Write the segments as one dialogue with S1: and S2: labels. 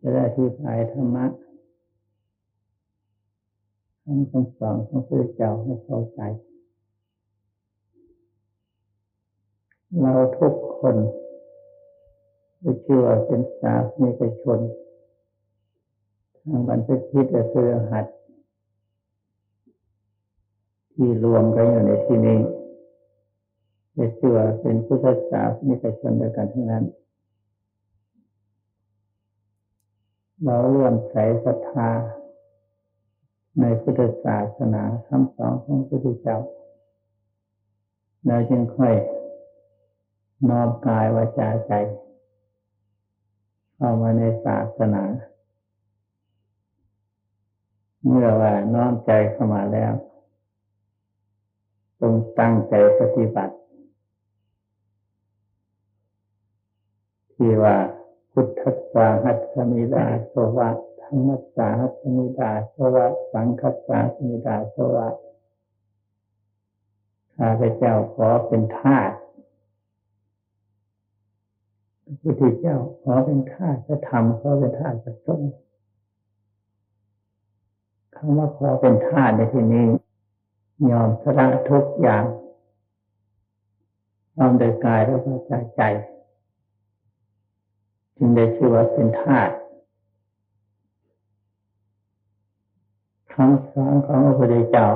S1: จะได้ที่พายธรรมะคำคำสอนของพระเจ้าให้เข้าใจ เราทุกคนจะเชื่อเป็นสาธนิกชนทางบรรพชิตและเสือหัด ที่รวมกันอยู่ในที่นี้จะเชื่อเป็นพุทธศาสนิกชนด้วยกันทั้งนั้น เราเลื่อมใสศรัทธา ในพุทธศาสนาคำสอนของพระพุทธเจ้าเราจึงค่อยน้อมกายวาจาใจ เข้ามาในศาสนา เมื่อว่าน้อมใจเข้ามาแล้วจงตั้งใจปฏิบัติ ที่ว่า พุทธัสสาหัสมิดาสวะธรรมัสสาหัสมิดาสวะ สังคัสสาสมิดาสวะข้าพเจ้าขอเป็นทาสพระพุทธเจ้าขอเป็นทาสพระธรรมขอเป็นทาสพระสงฆ์คำว่าขอเป็นทาสในที่นี้ ยอมสละทุกอย่างยอมโดยกายและวาจใจ จึงได้ชื่อว่าเป็นทาสคำสอนของพระพุทธเจ้า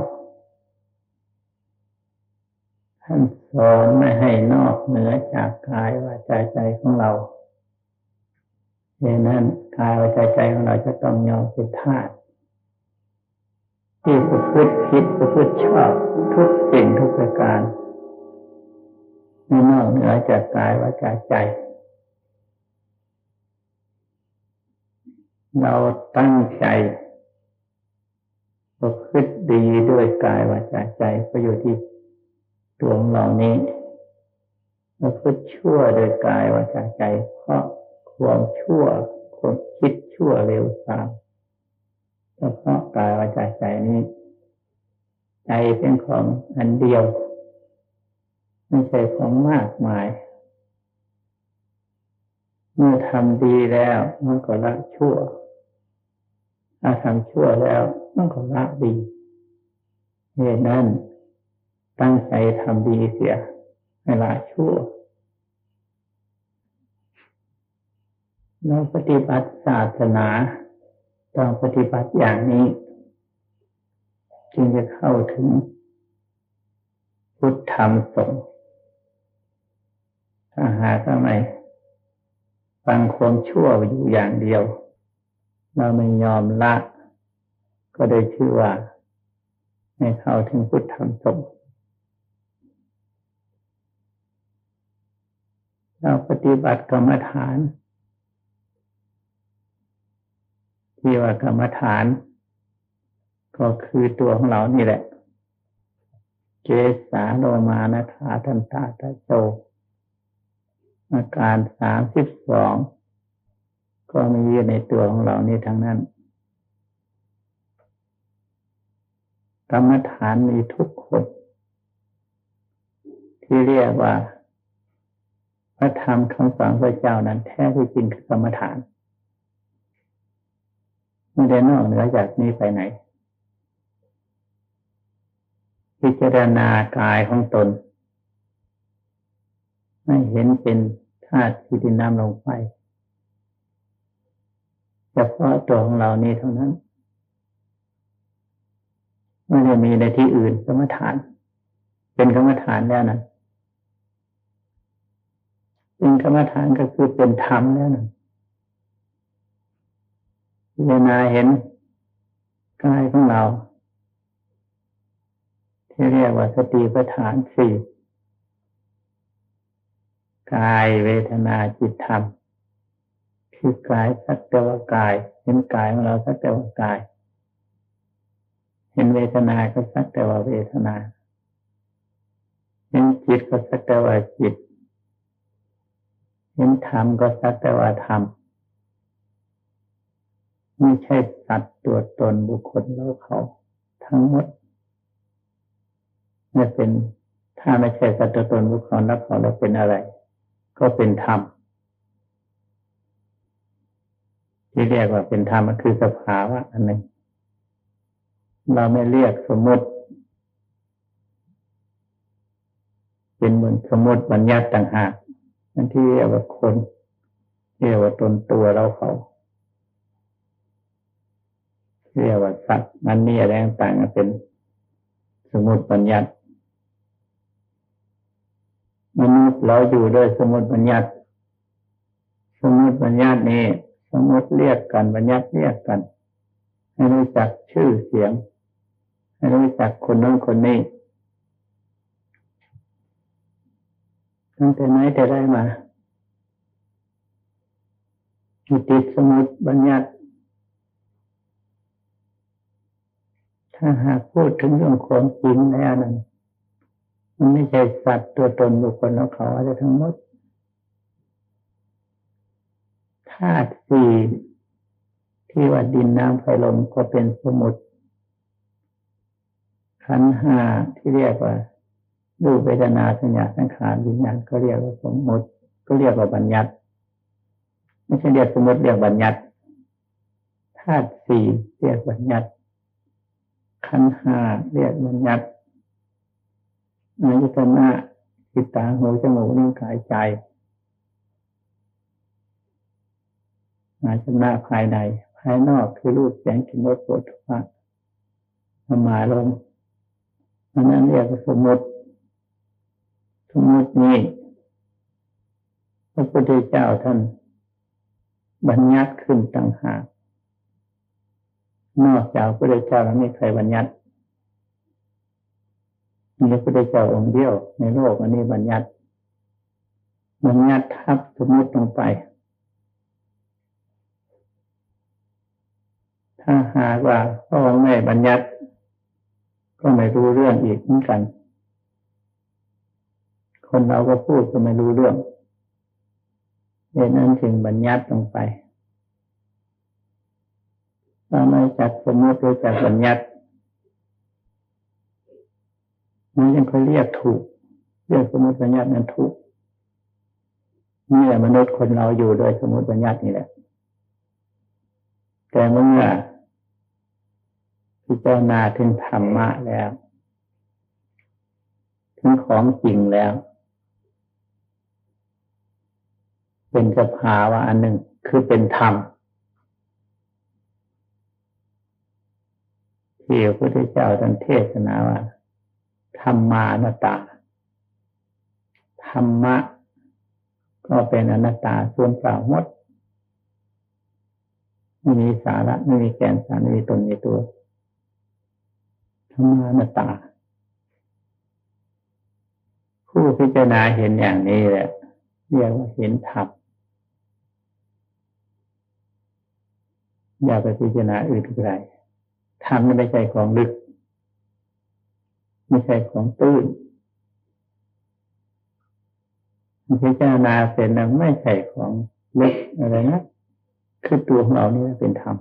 S1: ท่านสอนไม่ให้นอกเหนือจากกายวาจาใจของเราดังนั้นกายวาจาใจของเราจะต้องยอมเป็นทาสที่ประพฤติผิดประพฤติชอบทุกสิ่งทุกประการไม่นอกเหนือจากกายวาจาใจ เราตั้งใจประพฤติดีด้วยกายวาจาใจก็อยู่ที่ตัวของเรานี้ประพฤติชั่วโดยกายวาจาใจ เพราะความชั่วความคิดชั่วเร็วสามเฉพาะกายวาจาใจนี้ ใจเป็นของอันเดียวไม่ใช่ของมากมาย เมื่อทำดีแล้วมันก็ละชั่ว ถ้าทำชั่วแล้วมันก็ละดีเหตุนั้นตั้งใจทำดีเสียให้ละชั่วเราปฏิบัติศาสนาต้องปฏิบัติอย่างนี้จึงจะเข้าถึงพุทธธรรมสงฆ์ถ้าหากทำไมฟังความชั่วอยู่อย่างเดียว เราไม่ยอมละ ก็ได้ชื่อว่าไม่เข้าถึงพุทธธรรมสงฆ์เราปฏิบัติกรรมฐาน ที่ว่ากรรมฐาน ก็คือตัวของเรานี่แหละ เจสาโลมานะธาทันตาตะโจอาการสามสิบสอง ก็มีอยู่ในตัวของเรานี่ทั้งนั้นกรรมฐานมีทุกคน ที่เรียกว่า พระธรรมคำสอนพระเจ้านั้น แท้ที่จริงคือกรรมฐานไม่ได้นอกเหนือจากนี้ไปไหน พิจารณากายของตน ไม่เห็นเป็นธาตุที่ดินน้ำลงไป เฉพาะตัวของเรานี้เท่านั้นไม่ได้มีในที่อื่นกรรมฐาน เป็นกรรมฐานแล้วนะเป็นกรรมฐานก็คือเป็นธรรมแล้วนะพิจารณาเห็นกายของเรา ที่เรียกว่าสติปัฏฐานสี่กายเวทนาจิตธรรม คือกายสักแต่ว่ากาย เห็นกายของเราสักแต่ว่ากาย เห็นเวทนาก็สักแต่ว่าเวทนา เห็นจิตก็สักแต่ว่าจิต เห็นธรรมก็สักแต่ว่าธรรมไม่ใช่สัตว์ตัวตนบุคคลแล้วเขา ทั้งหมดไม่เป็นถ้าไม่ใช่สัตว์ตัวตนบุคคลแล้วเขาแล้วเป็นอะไร ก็เป็นธรรม ที่เรียกว่าเป็นธรรมคือสภาวะอันหนึ่งเราไม่เรียกสมมติ เป็นเหมือนสมมติบัญญัติต่างหากนั่นที่เรียกว่าคนเรียกว่าตนตัวเราเขา เรียกว่าสัตว์มันนี่อะไรต่างๆเป็นสมมติบัญญัติมนุษย์เราอยู่ด้วยสมมติบัญญัติ สมมติบัญญัตินี้ มมติเรียกกันบัญญัติเรียกกัน ให้รู้จักชื่อเสียง ให้รู้จักคนนั้นคนนี้ตั้งแต่ไหนแต่ได้มาติดสมุดบัญญัติถ้าหากพูดถึงเรื่องความจริงแล้วนั้นมันไม่ใช่สัตว์ตัวตนบุคคลของเขาอะไรทั้งหมด ธาตุสี่ที่ว่าดินน้ำไฟลมก็เป็นสมุดขันห้าที่เรียกว่ารูปเวทนาสัญญาสังขารวิญญาณก็เรียกว่าสมมติ ก็เรียกว่าบัญญัติ ไม่ใช่เรียกสมมติเรียกบัญญัติธาตุสี่เรียกบัญญัติขันห้าเรียกบัญญัติอายตนะจิตตาหูจมูกนิ้วกายใจ อายตนะภายใน ภายนอกคือรูปแสงกลิ่นรสปวดทุกข์สมายลมอันนั้นเรียกว่าสมมติสมมตินี้พระพุทธเจ้าท่านบัญญัติขึ้นต่างหากนอกจากพระพุทธเจ้าแล้วไม่ใครบัญญัติมีพระพุทธเจ้าองค์เดียวในโลกอันนี้บัญญัติบัญญัติทับสมมติลงไป ถ้าหากว่าพ่อแม่บัญญัติ ก็ไม่รู้เรื่องอีกเหมือนกัน คนเราก็พูดก็ไม่รู้เรื่องเหตุนั้นจึงบัญญัติลงไปถ้าไม่จักสมมติรู้จักบัญญัติมันยังเขาเรียกถูก เรียกสมมติบัญญัตินั้นถูกนี่แหละมนุษย์คนเราอยู่โดยสมมติบัญญัตินี่แหละ แต่เมื่อ พิจารณาถึงธรรมะแล้ว ถึงของจริงแล้ว เป็นสภาวะอันหนึ่งคือเป็นธรรมที่พระพุทธเจ้าท่านเทศนาว่าธรรมานตตาธรรมะ ก็เป็นอนัตตาส่วนเปล่าหมดไม่มีสาระไม่มีแกนสารไม่มีตนในตัว ธรรมานตา ผู้พิจารณาเห็นอย่างนี้แหละเรียกว่าเห็นธรรมอย่าไปพิจารณาอื่นไกลธรรมไม่ใช่ของลึก ไม่ใช่ของตื้นพิจารณาเสร็จแล้วไม่ใช่ของลึกอะไรนะคือตัวของเรานี่เป็นธรรม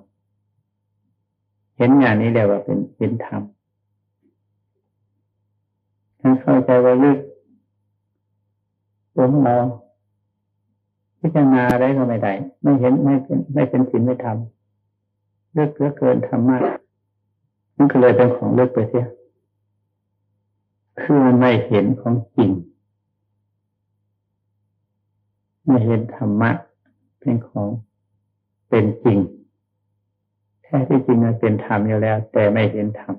S1: เห็นงานนี้เรียกว่าเป็นเป็นธรรม เข้าใจว่าลึกตัวของเราพิจารณาอะไรก็ไม่ได้ไม่เห็นไม่เป็นไม่เป็นศีลไม่ทำลึกเลือเกินธรรมะมันก็เลยเป็นของเลึกไปเสียคือมันไม่เห็นของจริง ไม่เห็นธรรมะเป็นของเป็นจริงแท้ที่จริงมันเป็นธรรมอยู่แล้ว แต่ไม่เห็นธรรม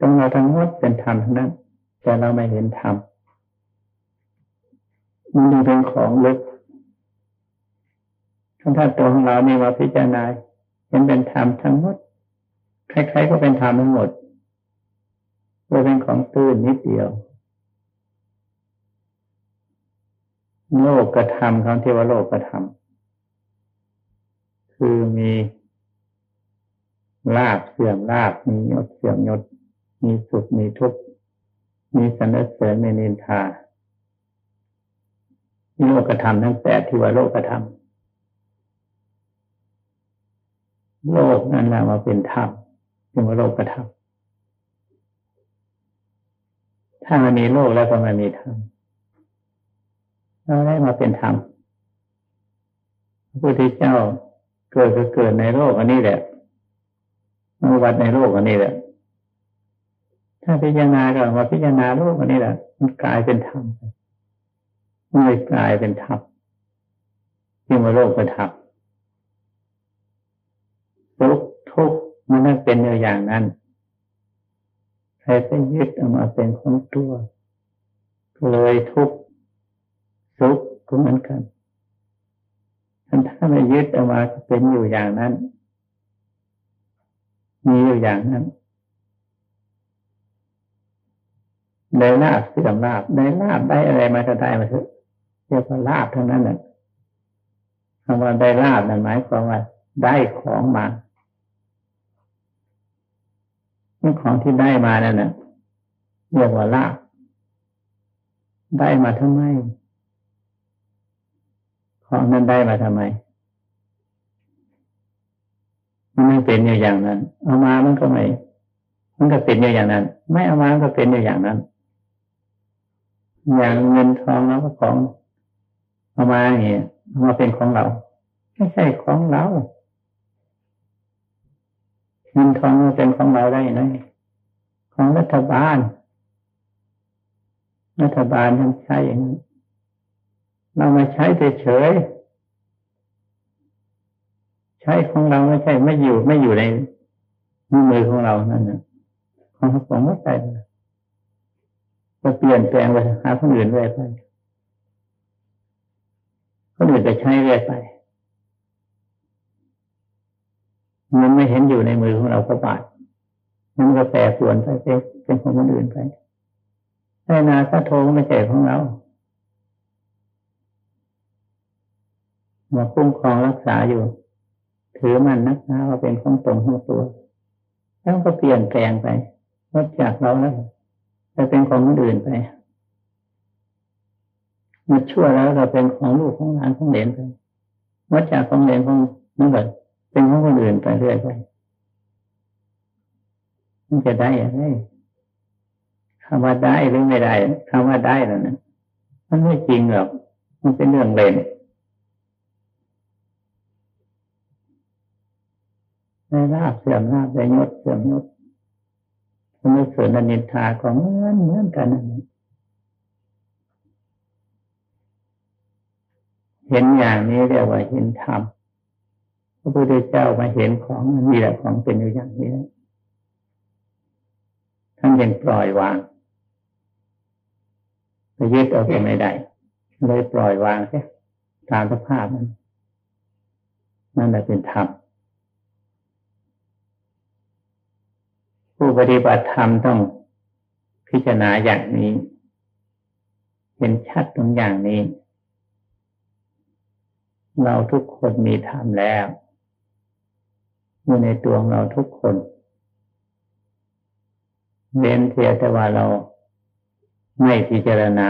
S1: ต้องเราทั้งหมดเป็นธรรมทั้งนั้น แต่เราไม่เห็นธรรมมันยังเป็นของลึกทั้งท่านตัวของเรานี่มาพิจารณาเห็นเป็นธรรมทั้งหมดใครๆก็เป็นธรรมทั้งหมดว่าเป็นของตื้นนิดเดียว โลกกระทำคำที่ว่าโลกกระทำคือมีลาบเสื่อมลาบมียศเสื่อมยศ มีสุขมีทุกข์มีสรรเสริญมีนินทาโลกกระทำทั้งแปดที่ว่าโลกกระทำโลกนั่นแหละมาเป็นธรรมจึงว่าโลกกระทำถ้ามันมีโลกแล้วก็มันมีธรรมเราได้มาเป็นธรรมพุทธเจ้าเกิดก็เกิดในโลกอันนี้แหละมาวัดในโลกอันนี้แหละ ถ้าพิจารณาก็มาพิจารณาโลกอันนี้แหละมันกลายเป็นธรรมมันเลยกลายเป็นธรรมที่มาโลกเป็นธรรมทุกทุกมันไม่เป็นอย่างนั้นใครไปยึดเอามาเป็นของตัวเลยทุกสุขก็เหมือนกันถ้าไม่ยึดเอามาเป็นอยู่อย่างนั้น มีอยู่อย่างนั้น ได้ลาบเสื่อมลาบได้ลาบได้อะไรมาก็ได้มาเถอะเรียกว่าลาบทั้งนั้นแหละคำว่าได้ลาบนั่นหมายความว่าได้ของมาของที่ได้มานั่นน่ะเรียกว่าลาบได้มาทำไม ของนั้นได้มาทำไมมันไม่เป็นอย่างนั้น เอามามันก็ไม่มันก็เป็นอย่างนั้น ไม่เอามาก็เป็นอย่างนั้น อย่างเงินทองแล้วก็ของเอามาเนี่ยมาเป็นของเรา ไม่ใช่ของเราเงินทองมันเป็นของเราได้ไหมของรัฐบาล รัฐบาลทำใช้อย่างนี้เรามาใช้เฉยใช้ของเราไม่ใช่ไม่อยู่ไม่อยู่ในมือของเรานั่นนะของของไม่ใช่ จะเปลี่ยนแปลงไปหาคนอื่นเรื่อยไปคนอื่นจะใช้เรื่อยไปมันไม่เห็นอยู่ในมือของเราก็บาดมันก็แปรปรวนไปเป็นของคนอื่นไปไอ้นาพระโทไม่ใช่ของเรามาคุ้มครองรักษาอยู่ ถือมันนักนะว่าเป็นของตรงของตัว แล้วก็เปลี่ยนแปลงไปนอกจากเราแล้ว เป็นของคนอื่นไปมาชั่วแล้วเราเป็นของลูกของหลานของเหลนไปนอกจากของเหลนของนั่นแหละเป็นของคนอื่นไปเรื่อยไปมันจะได้อะไรคำว่าได้หรือไม่ได้คำว่าได้แล้วนะมันไม่จริงหรอกมันเป็นเรื่องเล่นในลาบเสื่อมลาบในยศเสื่อมยศ สมุเสรินินทาของเหมือนเหมือนกันนั่นเห็นอย่างนี้เรียกว่าเห็นธรรมพระพุทธเจ้ามาเห็นของนี่แหละของเป็นอยู่อย่างนี้ท่านยังปล่อยวางไปยึดเอาไปไม่ได้เลยปล่อยวางใช่ตามสภาพนั้นนั่นแหละเป็นธรรม ผู้ปฏิบัติธรรมต้องพิจารณาอย่างนี้เห็นชัดตรงอย่างนี้ เราทุกคนมีธรรมแล้วอยู่ในตัวเราทุกคนเน้นเพียแต่ว่าเราไม่พิจารณา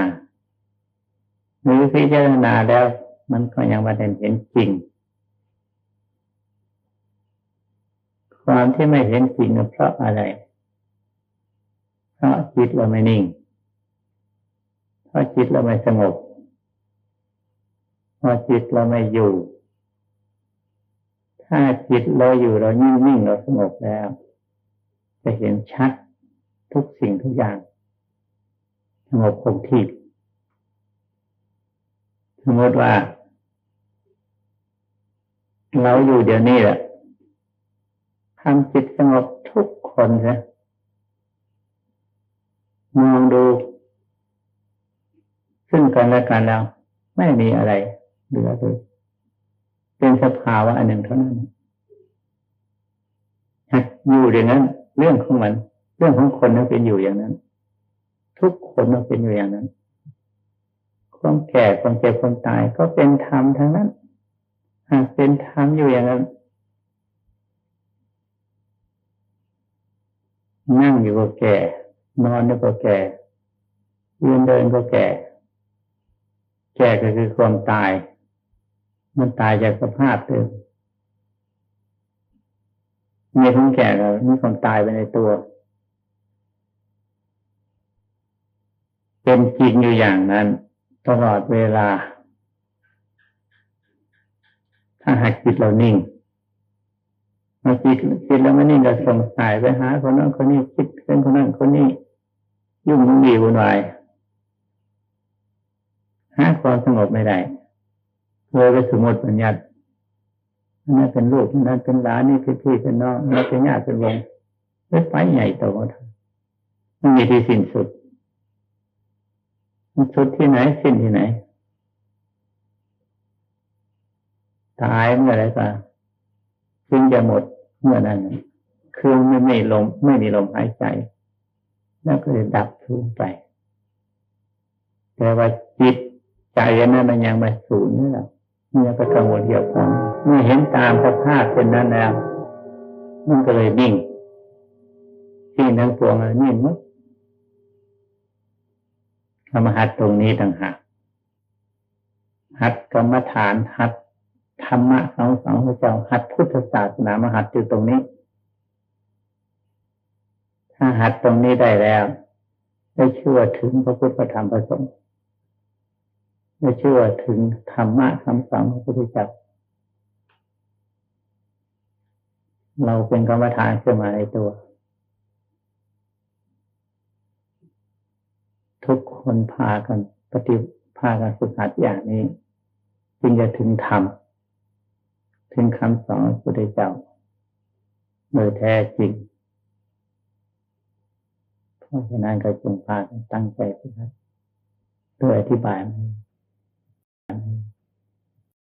S1: หรือพิจารณาแล้วมันก็ยังไม่ได้เห็นจริง ความที่ไม่เห็นจริงเพราะอะไร เพราะจิตเราไม่นิ่ง เพราะจิตเราไม่สงบ เพราะจิตเราไม่อยู่ ถ้าจิตเราอยู่เรานิ่งๆเราสงบแล้ว จะเห็นชัดทุกสิ่งทุกอย่าง สงบคงที่สมมติว่า เราอยู่เดี๋ยวนี้แหละ ทำจิตสงบทุกคนนะมองดู ซึ่งกันและกันแล้วไม่มีอะไรเหลือเลยเป็นสภาวะอันหนึ่งเท่านั้นอยู่อย่างนั้น เรื่องของมัน เรื่องของคนนั้นเป็นอยู่อย่างนั้น ทุกคนมันเป็นอยู่อย่างนั้นความแก่ความเจ็บความตายก็เป็นธรรมทั้งนั้นหากเป็นธรรมอยู่อย่างนั้น นั่งอยู่ก็แก่ นอนอยู่ก็แก่ยืนเดินก็แก่ แก่ก็คือความตาย มันตายจากสภาพเดิมมีทั้งแก่แล้วมีความตายไปในตัว เป็นจริงอยู่อย่างนั้น ตลอดเวลา ถ้าหากจิตเรานิ่ง มื่อจิตจิตแล้วมันนิ่งก็ส่งสายไปหาคนนั้นคนนี้คิดเป็นคนนั้นคนนี้ยุ่งมุ่งมีวุ่นวายหาความสงบไม่ได้เลยไปสมมติปัญญานั่นเป็นลูกนั่นเป็นหลานนี่เป็นพี่เป็นน้องนั่นเป็นญาติเป็นวงเป็นไฟใหญ่โตมันมีที่สิ้นสุดมันสุดที่ไหนสิ้นที่ไหนตายเมื่อไรก็ จึงจะหมดเมื่อนั้นคือไม่ไมีลมไม่มีลมหายใจ แล้วก็เลยดับสูญไป แต่ว่าจิตใจนั้นมันยังไม่สูญนี่หรอกเนี่ยก็กังวลเกี่ยวกับเมื่อเห็นตามสภาพเป็นนั้นแล้วมันก็เลยนิ่งที่ทั้งปวงเลยนิ่งมั้งกรรมหัดตรงนี้ต่างหากหัดกรรมฐานหัด ธรรมะของสองพระเจ้าหัดพุทธศาสนามหัดอยู่ตรงนี้ ถ้าหัดตรงนี้ได้แล้วได้ชื่อว่าถึงพระพุทธธรรมพระสงฆ์ได้ชื่อว่าถึงธรรมะคำสอนของพระพุทธเจ้าเราเป็นกรรมฐานขึ้นมาในตัว ทุกคนพากันปฏิพากันฝึกหัดอย่างนี้ จึงจะถึงธรรม ถึงคำสอนพระพุทธเจ้าโดยแท้จริง เพราะฉะนั้นก็จงพาตั้งใจฝึกหัดโดยอธิบาย